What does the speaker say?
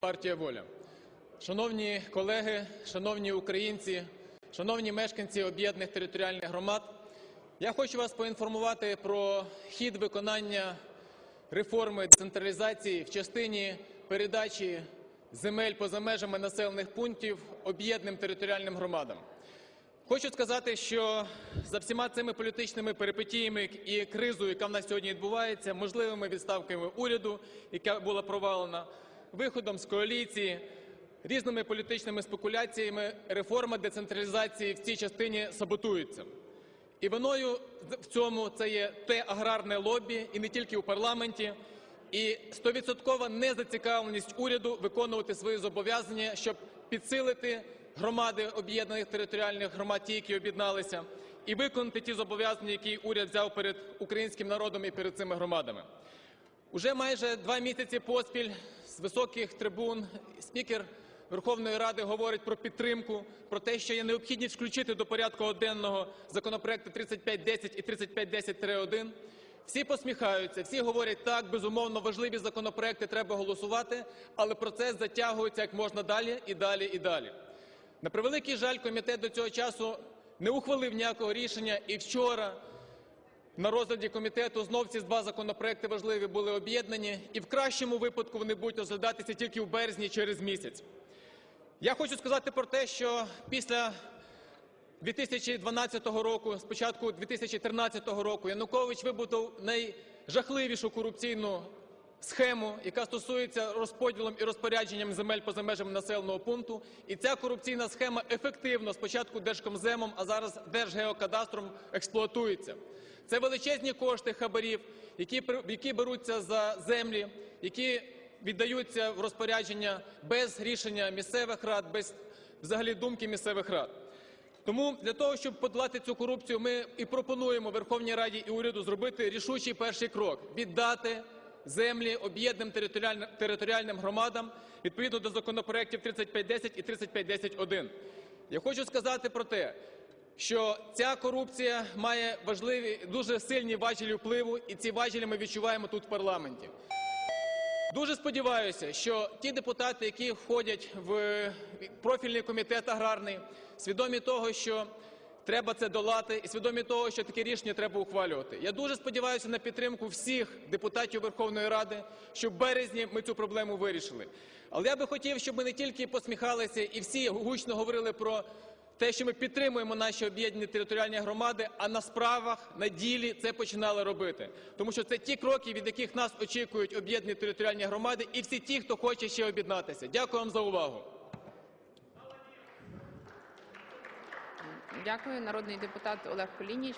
Партія Воля. Шановні колеги, шановні українці, шановні мешканці об'єднаних територіальних громад, я хочу вас поінформувати про хід виконання реформи децентралізації в частині передачі земель поза межами населених пунктів об'єднаним територіальним громадам. Хочу сказати, що за всіма цими політичними перипетіями і кризою, яка в нас сьогодні відбувається, можливими відставками уряду, яка була провалена, виходом з коаліції, різними політичними спекуляціями, реформа децентралізації в цій частині саботується. І виною в цьому це є те аграрне лобі, і не тільки у парламенті, і стовідсоткова незацікавленість уряду виконувати свої зобов'язання, щоб підсилити громади об'єднаних територіальних громад, ті, які об'єдналися, і виконати ті зобов'язання, які уряд взяв перед українським народом і перед цими громадами. Уже майже два місяці поспіль з високих трибун спікер Верховної Ради говорить про підтримку, про те, що є необхідність включити до порядку денного законопроекти 3510 і 3510-1. Всі посміхаються, всі говорять, так, безумовно, важливі законопроекти треба голосувати, але процес затягується як можна далі і далі і далі. На превеликий жаль, комітет до цього часу не ухвалив ніякого рішення, і вчора на розгляді комітету знов ці два законопроекти важливі були об'єднані, і в кращому випадку вони будуть розглядатися тільки в березні через місяць. Я хочу сказати про те, що після 2012 року, спочатку 2013 року, Янукович вибудував найжахливішу корупційну схему, яка стосується розподілом і розпорядженням земель поза межами населеного пункту. І ця корупційна схема ефективно спочатку Держкомземом, а зараз Держгеокадастром експлуатується. Це величезні кошти хабарів, які, беруться за землі, які віддаються в розпорядження без рішення місцевих рад, без взагалі думки місцевих рад. Тому для того, щоб подолати цю корупцію, ми і пропонуємо Верховній Раді і уряду зробити рішучий перший крок – віддати землі об'єднаним територіальним, громадам відповідно до законопроєктів 3510 і 3510-1. Я хочу сказати про те, що ця корупція має важливі, дуже сильні важелі впливу, і ці важелі ми відчуваємо тут в парламенті. Дуже сподіваюся, що ті депутати, які входять в профільний комітет аграрний, свідомі того, що треба це долати, і свідомі того, що таке рішення треба ухвалювати. Я дуже сподіваюся на підтримку всіх депутатів Верховної Ради, щоб в березні ми цю проблему вирішили. Але я би хотів, щоб ми не тільки посміхалися і всі гучно говорили про те, що ми підтримуємо наші об'єднані територіальні громади, а на справах, на ділі це починали робити. Тому що це ті кроки, від яких нас очікують об'єднані територіальні громади і всі ті, хто хоче ще об'єднатися. Дякую вам за увагу. Дякую. Народний депутат Олег Кулініч.